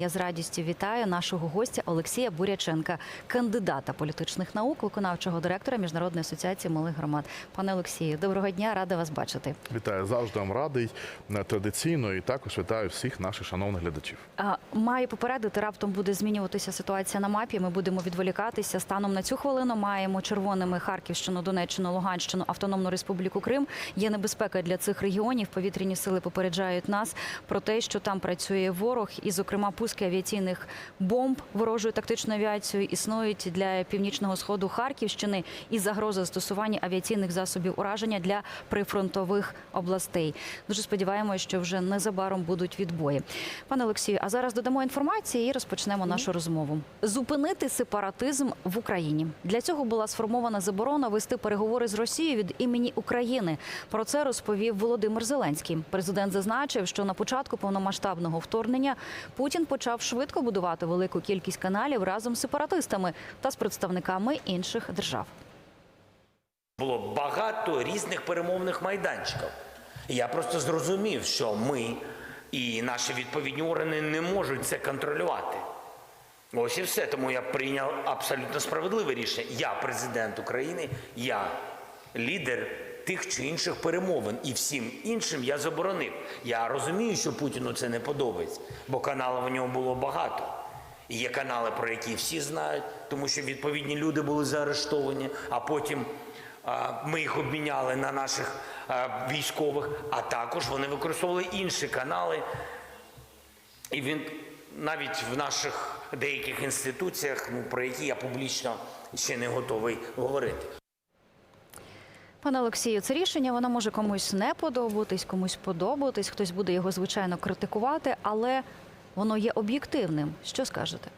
Я з радістю вітаю нашого гостя Олексія Буряченка, кандидата політичних наук, виконавчого директора Міжнародної асоціації малих громад. Пане Олексію, доброго дня, рада вас бачити. Вітаю завжди вам радий е, традиційно і також вітаю всіх наших шановних глядачів. А, Маю попередити, раптом буде змінюватися ситуація на мапі. Ми будемо відволікатися. Станом на цю хвилину маємо червоними Харківщину, Донеччину, Луганщину, Автономну Республіку Крим. Є небезпека для цих регіонів. Повітряні сили попереджають нас про те, що там працює ворог, і, зокрема, пуски авіаційних бомб ворожою тактичною авіацією існують для північного сходу Харківщини і загроза застосування авіаційних засобів ураження для прифронтових областей. Дуже сподіваємося, що вже незабаром будуть відбої. Пане Олексію, а зараз додамо інформації і розпочнемо нашу розмову. Зупинити сепаратизм в Україні для цього була сформована заборона вести переговори з Росією від імені України. Про це розповів Володимир Зеленський. Президент зазначив, що на початку повномасштабного вторгнення Путін почав швидко будувати велику кількість каналів разом з сепаратистами та з представниками інших держав. Було багато різних перемовних майданчиків. Я просто зрозумів, що ми і наші відповідні органи не можуть це контролювати. Ось і все. Тому я прийняв абсолютно справедливе рішення. Я президент України, я лідер тих чи інших перемовин, і всім іншим я заборонив. Я розумію, що Путіну це не подобається, бо каналів у нього було багато. І є канали, про які всі знають, тому що відповідні люди були заарештовані, а потім ми їх обміняли на наших військових, а також вони використовували інші канали. І він навіть в наших деяких інституціях, ну, про які я публічно ще не готовий говорити. Пане Олексію, це рішення воно може комусь не подобатись, комусь подобатись. Хтось буде його звичайно критикувати, але воно є об'єктивним. Що скажете?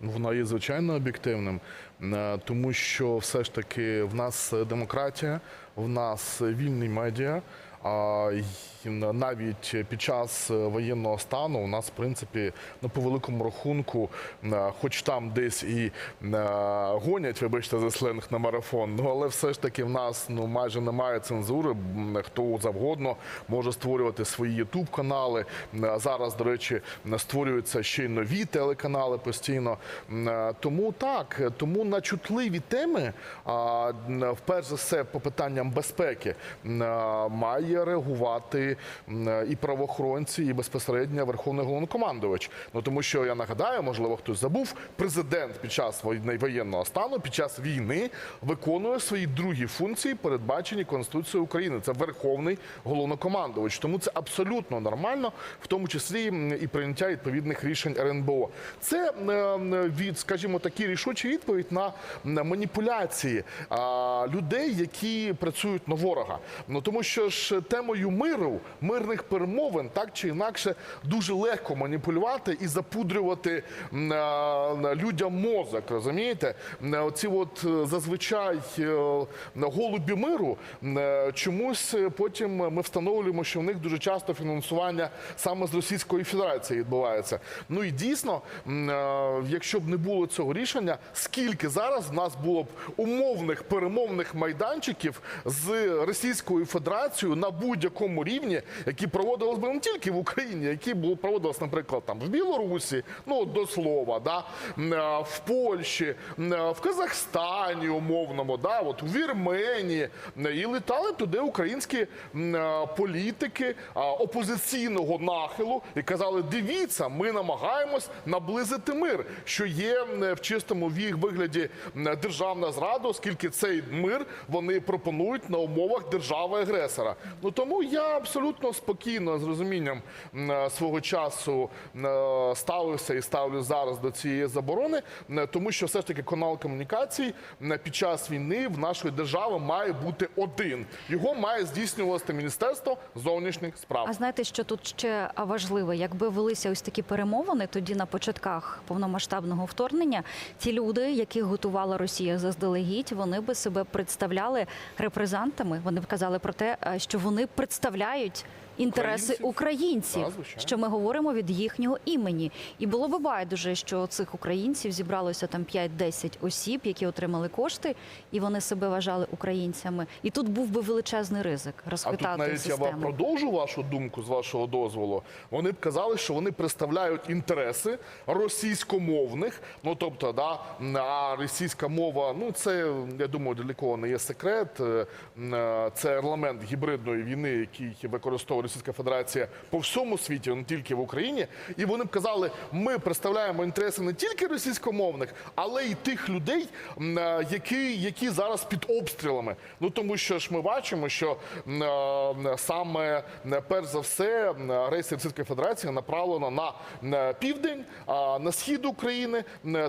Воно є звичайно об'єктивним, е, тому що все ж таки в нас демократія, в нас вільний медіа. Навіть під час воєнного стану у нас, в принципі, ну по великому рахунку, е, хоч там десь і е, гонять, вибачте за сленг на марафон, ну але все ж таки в нас ну майже немає цензури. Хто завгодно може створювати свої ютуб канали. Зараз, до речі, створюються ще й нові телеканали постійно. Е, Тому так, тому на чутливі теми, а, вперше все, по питанням безпеки, м, е, має реагувати і правоохоронці, і безпосередньо верховний головнокомандувач. Ну тому що я нагадаю, можливо, хтось забув, президент під час воєнного стану, під час війни виконує свої другі функції, передбачені Конституцією України. Це верховний головнокомандувач. Тому це абсолютно нормально, в тому числі і прийняття відповідних рішень РНБО. Це від, скажімо, такі рішучі відповідь на маніпуляції людей, які працюють на ворога. Ну тому що ж темою миру, мирних перемовин, так чи інакше, дуже легко маніпулювати і запудрювати людям мозок. Розумієте? Оці от е, зазвичай е, голубі миру е, чомусь потім ми встановлюємо, що в них дуже часто фінансування саме з Російської Федерації відбувається. Ну і дійсно, якщо б не було цього рішення, скільки зараз в нас було б умовних перемовних майданчиків з Російською Федерацією на будь-якому рівні, які проводились би не тільки в Україні, які проводились, наприклад, там в Білорусі, ну до слова, да, е, в Польщі, е, в Казахстані, умовному, да, от у Вірменії, і літали туди українські е, політики опозиційного нахилу і казали: дивіться, ми намагаємось наблизити мир, що є в чистому вигляді державна зрада, оскільки цей мир вони пропонують на умовах держави-агресора. Ну тому я абсолютно спокійно з розумінням е, свого часу е, ставився і ставлю зараз до цієї заборони, тому що все ж таки канал комунікацій під час війни в нашої держави має бути один. Його має здійснювати Міністерство зовнішніх справ. А знаєте, що тут ще важливо? Якби велися ось такі перемовини, тоді на початках повномасштабного вторгнення ті люди, яких готувала Росія заздалегідь, вони би себе представляли репрезентами. Вони б казали про те, е, що вони представляють інтереси Українців? що ми говоримо від їхнього імені. І було би байдуже, що цих українців зібралося там 5-10 осіб, які отримали кошти, і вони себе вважали українцями. І тут був би величезний ризик А тут розхитати навіть я вам продовжу вашу думку з вашого дозволу. Вони б казали, що вони представляють інтереси російськомовних. Ну тобто, да, а російська мова, ну це я думаю, для нікого не є секрет. Е, е, Це елемент гібридної війни, який використовує Російська Федерація по всьому світі, не тільки в Україні. І вони б казали, ми представляємо інтереси не тільки російськомовних, але й тих людей, е, які, які зараз під обстрілами. Ну тому що ж ми бачимо, що е, саме е, перш за все агресія Російської Федерації направлена на південь, а, на схід України,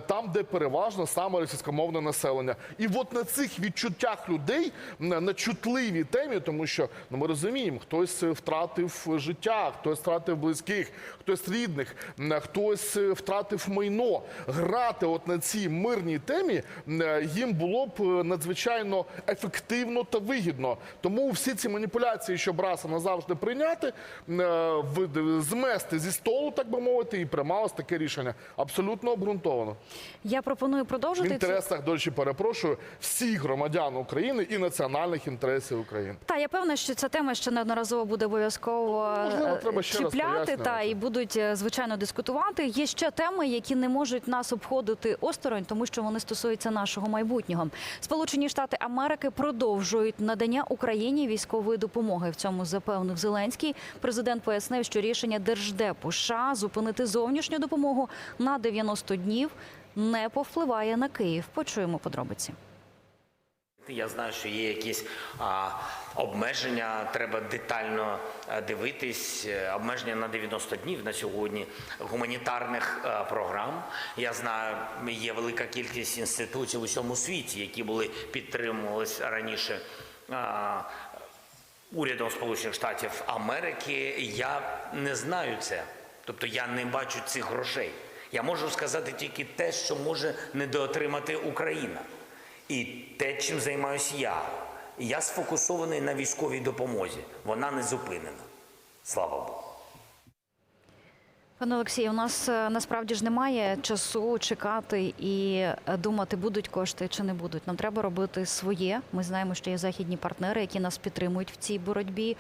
там, де переважно саме російськомовне населення. І от на цих відчуттях людей на чутливій темі, тому що ну ми розуміємо, хтось е, втратив життя, хтось втратив близьких, хтось рідних, хтось е, втратив майно. Грати от на цій мирній темі е, їм було б е, надзвичайно ефективно та вигідно. Тому всі ці маніпуляції, щоб раз назавжди прийняти, змести зі столу, так би мовити, і приймалось таке рішення абсолютно обґрунтовано. Я пропоную В продовжити цю інтересах, до речі, перепрошую, всіх громадян України і національних інтересів України. Та я певна, що ця тема ще неодноразово буде обов'язково Можливо, е, чіпляти та і будуть е, звичайно дискутувати. Є ще теми, які не можуть нас обходити осторонь, тому що вони стосуються нашого майбутнього. Сполучені Штати Америки продовжують надання Україні військової допомоги. В цьому запевнив Зеленський. Президент пояснив, що рішення Держдепу США зупинити зовнішню допомогу на 90 днів не повпливає на Київ. Почуємо подробиці. Я знаю, що є якісь а, обмеження, треба детально дивитись. Е, Обмеження на 90 днів на сьогодні гуманітарних а, програм. Я знаю, є велика кількість інституцій у всьому світі, які були підтримувались раніше. А, Урядом Сполучених Штатів Америки я не знаю це, тобто я не бачу цих грошей. Я можу сказати тільки те, що може недоотримати Україна. І те, чим займаюся я. Я сфокусований на військовій допомозі. Вона не зупинена. Слава Богу. Пане Олексію, у нас е, насправді ж немає часу чекати і е, думати, будуть кошти чи не будуть. Нам треба робити своє. Ми знаємо, що є західні партнери, які нас підтримують в цій боротьбі.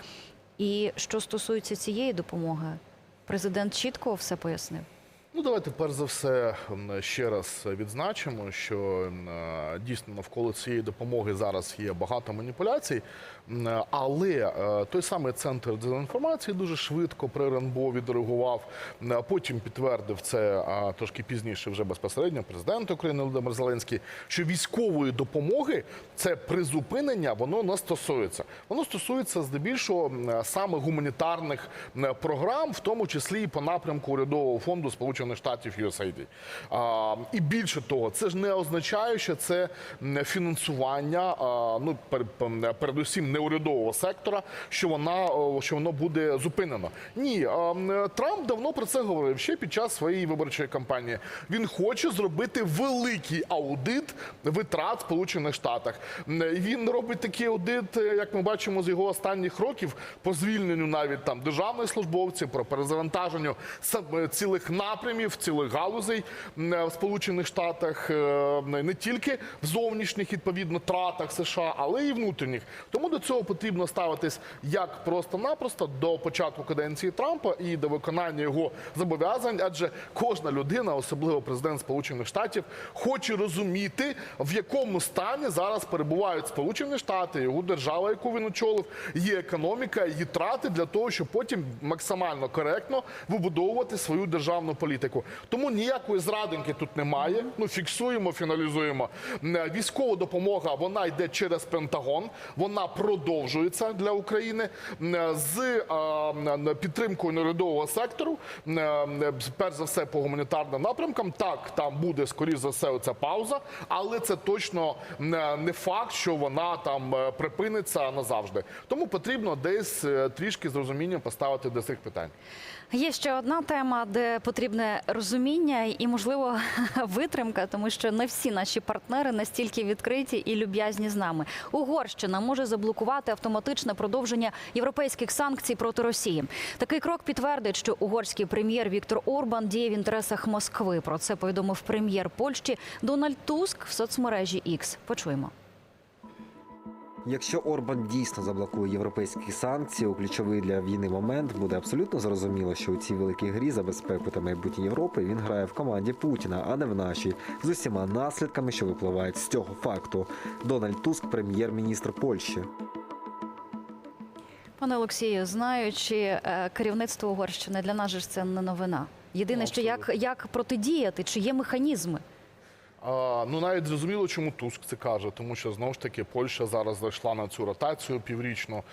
І що стосується цієї допомоги, президент чітко все пояснив. Ну, давайте перш за все ще раз відзначимо, що е, дійсно навколо цієї допомоги зараз є багато маніпуляцій, але е, той самий центр дезінформації дуже швидко при РНБО відреагував. Потім підтвердив це трошки пізніше, вже безпосередньо президент України Володимир Зеленський, що військової допомоги це призупинення, воно не стосується. Воно стосується здебільшого саме гуманітарних програм, в тому числі і по напрямку урядового фонду Сполучених Штатів USAID. А, і більше того, це ж не означає, що це фінансування, а, ну пер- пер- передусім неурядового сектора, що вона що воно буде зупинено. Ні, а, Трамп давно про це говорив ще під час своєї виборчої кампанії. Він хоче зробити великий аудит витрат Сполучених Штатах. Він робить такий аудит, е, як ми бачимо з його останніх років, по звільненню навіть там державних службовців, про перезавантаженню цілих напрямів, цілих галузей е, в Сполучених Штатах, е, не тільки в зовнішніх відповідно тратах США, але і внутрішніх. Тому до цього потрібно ставитись як просто-напросто до початку каденції Трампа і до виконання його зобов'язань, адже кожна людина, особливо президент Сполучених Штатів, хоче розуміти, в якому стані зараз перебувають Сполучені Штати, його держава, яку він очолив, її економіка, її трати для того, щоб потім максимально коректно вибудовувати свою державну політику. Тому ніякої зрадинки тут немає. Ну фіксуємо, фіналізуємо. Військова допомога вона йде через Пентагон, вона продовжується для України з підтримкою неурядового сектору. Перш за все по гуманітарним напрямкам. Так, там буде скоріш за все оця пауза, але це точно не факт, що вона там е, припиниться назавжди. Тому потрібно десь е, трішки з розумінням поставити до цих питань. Є ще одна тема, де потрібне розуміння і, можливо, витримка, тому що не всі наші партнери настільки відкриті і люб'язні з нами. Угорщина може заблокувати автоматичне продовження європейських санкцій проти Росії. Такий крок підтвердить, що угорський прем'єр Віктор Орбан діє в інтересах Москви. Про це повідомив прем'єр Польщі Дональд Туск в соцмережі X. Почуємо. Якщо Орбан дійсно заблокує європейські санкції у ключовий для війни момент, буде абсолютно зрозуміло, що у цій великій грі за безпеку та майбутнє Європи він грає в команді Путіна, а не в нашій, з усіма наслідками, що випливають з цього факту. Дональд Туск, прем'єр-міністр Польщі. Пане Олексію, знаючи е, керівництво Угорщини, для нас же ж це не новина. Єдине, що як, як протидіяти, чи є механізми? Ну навіть зрозуміло, чому Туск це каже, тому що знову ж таки Польща зараз зайшла на цю ротацію піврічну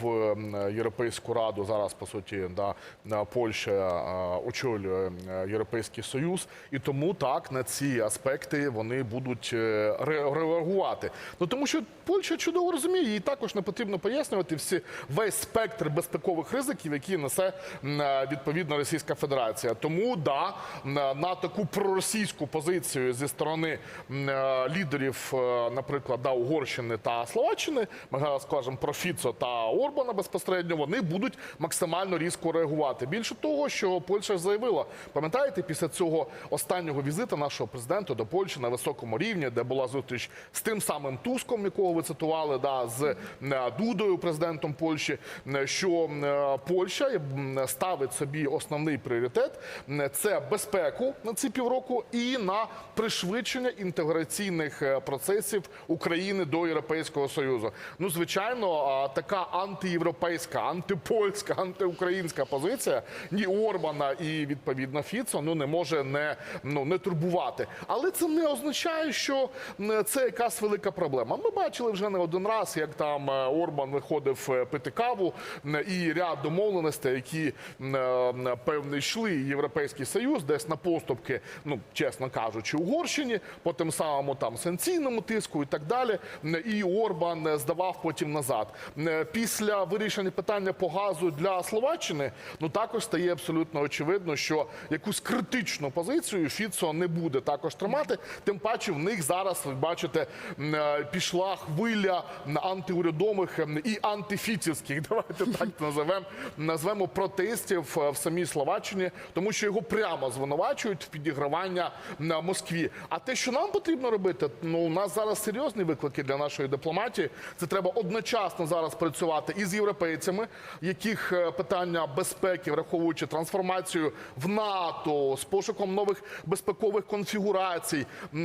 в Європейську раду. Зараз по суті да Польща а, очолює е, Європейський Союз, і тому так на ці аспекти вони будуть е, ре- реагувати. Ну тому що Польща чудово розуміє, їй також не потрібно пояснювати всі весь спектр безпекових ризиків, які несе е, відповідно Російська Федерація. Тому да на таку проросійську позицію зі сторони е, лідерів, е, наприклад, да, Угорщини та Словаччини, ми зараз скажемо про Фіцо та Орбана безпосередньо, вони будуть максимально різко реагувати. Більше того, що Польща заявила, пам'ятаєте, після цього останнього візиту нашого президента до Польщі на високому рівні, де була зустріч з тим самим Туском, якого ви цитували, да, з е, Дудою, президентом Польщі, що Польща ставить собі основний пріоритет це безпеку на ці півроку і на пришвидшення інтеграційних е, процесів України до Європейського Союзу. Ну, звичайно, така антиєвропейська, антипольська, антиукраїнська позиція ні Орбана і відповідно Фіцо ну не може не ну не турбувати. Але це не означає, що це якась велика проблема. Ми бачили вже не один раз, як там е, Орбан виходив е, пити каву і ряд домовленостей, які певно йшли Європейський Союз, десь на поступки, ну чесно кажучи, Угорщині, по тим самому там санкційному тиску і так далі. І Орбан е, здавав потім назад. Після вирішення питання по газу для Словаччини, ну також стає абсолютно очевидно, що якусь критичну позицію Фіцо не буде також тримати. Тим паче в них зараз ви бачите е, пішла хвиля антиурядомих і антифіцівських, давайте так називемо назвемо протестів е, в самій Словаччині, тому що його прямо звинувачують в підігравання на Москві. А те, що нам потрібно робити, ну у нас зараз серйозні виклики для нашої дипломатії. Це треба одночасно зараз працювати із європейцями, яких е, питання безпеки, враховуючи трансформацію в НАТО з пошуком нових безпекових конфігурацій, е,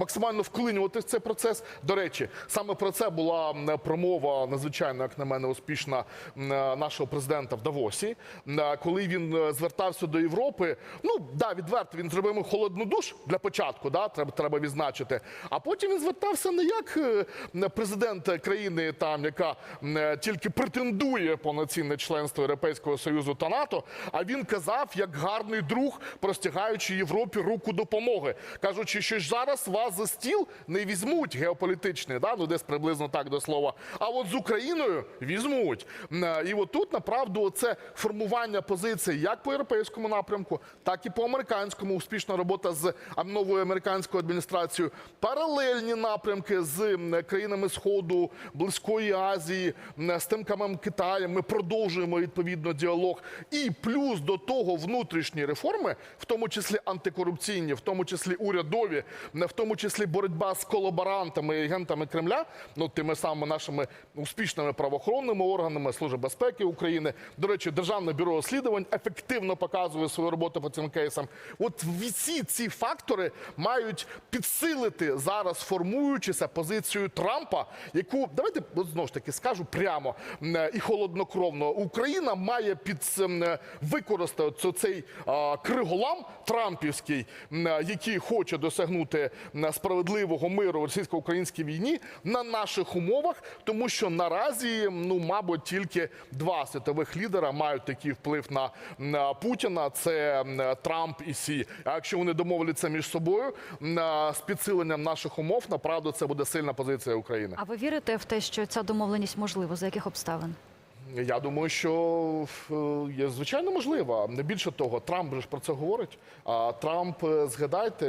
максимально вклинювати в цей процес. До речі, саме про це була промова надзвичайно, як на мене, успішна е, нашого президента в Давосі, е, коли він е, звертався до Європи. Ну да, відверто він зробив холодну душ для початку. Да, треба треба відзначити. А потім він звертався не як е, президент країни, там яка е, тільки претендує повноцінне членство Європейського союзу та НАТО. А він казав як гарний друг, простягаючи Європі руку допомоги, кажучи, що ж зараз вас за стіл не візьмуть геополітичний, да, ну десь приблизно так до слова. А от з Україною візьмуть. Е, І от тут направду це формування позиції як по європейському напрямку, так і по американському. Успішна робота з а, новою американською адміністрацією. Паралельні напрямки з країнами Сходу, Близької Азії, з тим самим Китаєм. Ми продовжуємо відповідно діалог. І плюс до того внутрішні реформи, в тому числі антикорупційні, в тому числі урядові, в тому числі боротьба з колаборантами і агентами Кремля, ну тими самими нашими успішними правоохоронними органами Служби безпеки України. До речі, Державне бюро розслідувань ефективно показує свою роботу по цим кейсам. От всі ці фактори мають підсилити зараз формуючися позицію Трампа, яку давайте знову ж таки скажу прямо е, і холоднокровно. Україна має під е, використати цей криголам Трампівський, е, який хоче досягнути справедливого миру в російсько-українській війні на наших умовах, тому що наразі ну мабуть тільки два світових лідера мають такий вплив на Путіна. Це Трамп і Сі. А якщо вони домовляться між собою е, з підсиленням наших умов, направду це буде сильна позиція України. А ви вірите в те, що ця домовленість можлива? За яких обставин? Я думаю, що е, є звичайно можливо. Не більше того, Трамп же ж про це говорить. А Трамп, е, згадайте,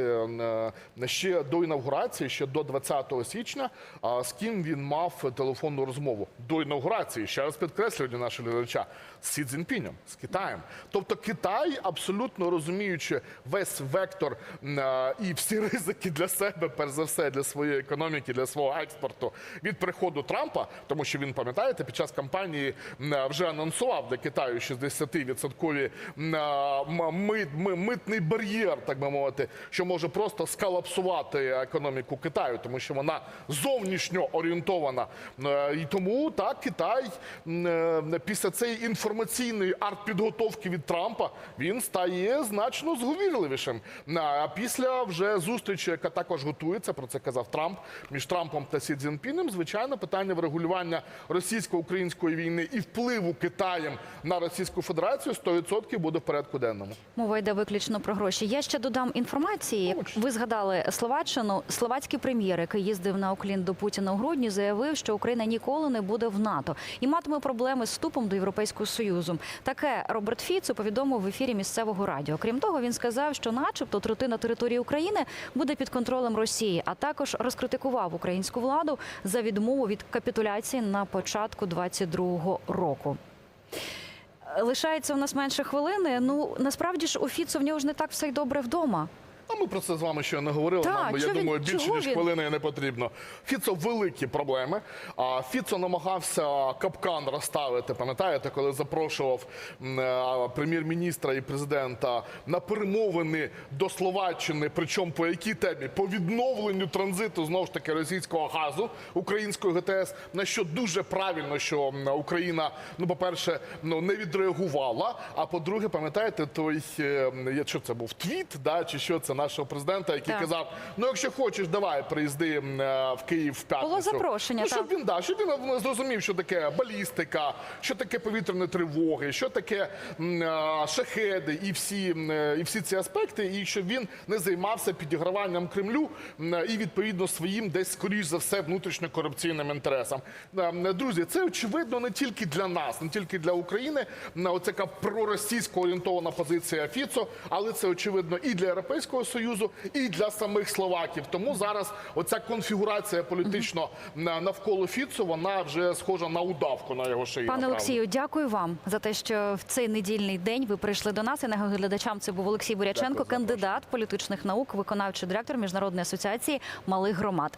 е, ще до інавгурації, ще до 20 січня, з ким він мав телефонну розмову до інавгурації. Ще раз підкреслюю для нашого глядача з Сі Цзіньпінем, з Китаєм. Тобто Китай, абсолютно розуміючи весь вектор і всі ризики для себе, перш за все, для своєї економіки, для свого експорту від приходу Трампа, тому що він пам'ятаєте, під час кампанії вже анонсував для Китаю 60% м, е, м- мит- ми- митний бар'єр, так би мовити, що може просто скалапсувати економіку Китаю, тому що вона зовнішньо орієнтована. Е, І тому так Китай е, після цієї інформаційної артпідготовки від Трампа він стає значно зговірливішим. А після вже зустрічі, яка також готується, про це казав Трамп між Трампом та Сі Цзіньпінем, звичайно, питання врегулювання російсько-української війни і впливу Китаєм на Російську Федерацію 100% буде в порядку денному. Мова йде виключно про гроші. Я ще додам інформації. Ви згадали Словаччину, словацький прем'єр, який їздив на Оклін до Путіна у грудні, заявив, що Україна ніколи не буде в НАТО і матиме проблеми з вступом до Європейського союзу. Таке Роберт Фіцо повідомив в ефірі місцевого радіо. Крім того, він сказав, що, начебто, третина території України буде під контролем Росії, а також розкритикував українську владу за відмову від капітуляції на початку 22-го року. Лишається у нас менше хвилини. Ну насправді ж у Фіцу в нього ж не так все й добре вдома. А ми про це з вами ще не говорили. Так, Нам, я він- думаю, більше ніж він? хвилини не потрібно. Фіцо великі проблеми. А Фіцо намагався капкан розставити. Пам'ятаєте, коли запрошував е, прем'єр-міністра і президента на перемовини до Словаччини, причому по якій темі? По відновленню транзиту знову ж таки російського газу української ГТС. На що дуже правильно, що Україна, ну по-перше, ну не відреагувала. А по-друге, пам'ятаєте, той е, що це був твіт, да чи що це нашого президента, який Так. казав: ну якщо хочеш, давай приїзди е, в Київ в п'ятницю. Було запрошення, Ну, щоб так. він да, щоб він м, зрозумів, що таке балістика, що таке повітряні тривоги, що таке е, шахеди і всі, е, і всі ці аспекти, і щоб він не займався підіграванням Кремлю і відповідно своїм десь скоріш за все внутрішньокорупційним інтересам. Друзі, це очевидно не тільки для нас, не тільки для України. така проросійсько орієнтована позиція Фіцо, але це очевидно і для Європейського союзу, і для самих словаків. Тому зараз оця конфігурація політично навколо Фіцу вона вже схожа на удавку на його шиї. Пане. Олексію, дякую вам за те, що в цей недільний день ви прийшли до нас. І глядачам це був Олексій Буряченко, Дякую кандидат політичних наук, виконавчий директор міжнародної асоціації малих громад.